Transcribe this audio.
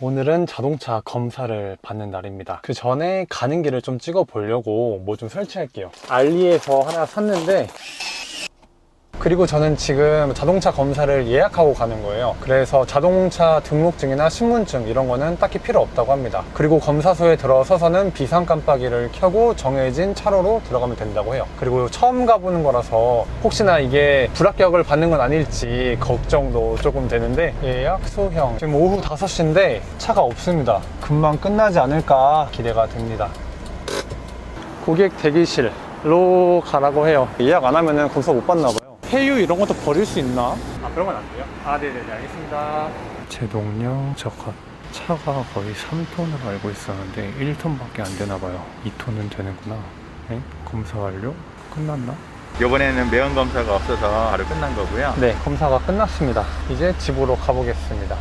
오늘은 자동차 검사를 받는 날입니다. 그 전에 가는 길을 좀 찍어 보려고 뭐 좀 설치할게요. 알리에서 하나 샀는데 그리고 저는 지금 자동차 검사를 예약하고 가는 거예요. 그래서 자동차 등록증이나 신분증 이런 거는 딱히 필요 없다고 합니다. 그리고 검사소에 들어서서는 비상 깜빡이를 켜고 정해진 차로로 들어가면 된다고 해요. 그리고 처음 가보는 거라서 혹시나 이게 불합격을 받는 건 아닐지 걱정도 조금 되는데 예약 소형 지금 오후 5시인데 차가 없습니다. 금방 끝나지 않을까 기대가 됩니다. 고객 대기실로 가라고 해요. 예약 안 하면은 거기서 못 받나 봐요. 폐유 이런 것도 버릴 수 있나? 아 그런 건 안 돼요? 아 네네네 알겠습니다. 제 동력 저컷 차가 거의 3톤으로 알고 있었는데 1톤밖에 안 되나 봐요. 2톤은 되는구나. 네? 검사 완료? 끝났나? 이번에는 매연 검사가 없어서 바로 끝난 거고요. 네 검사가 끝났습니다. 이제 집으로 가보겠습니다.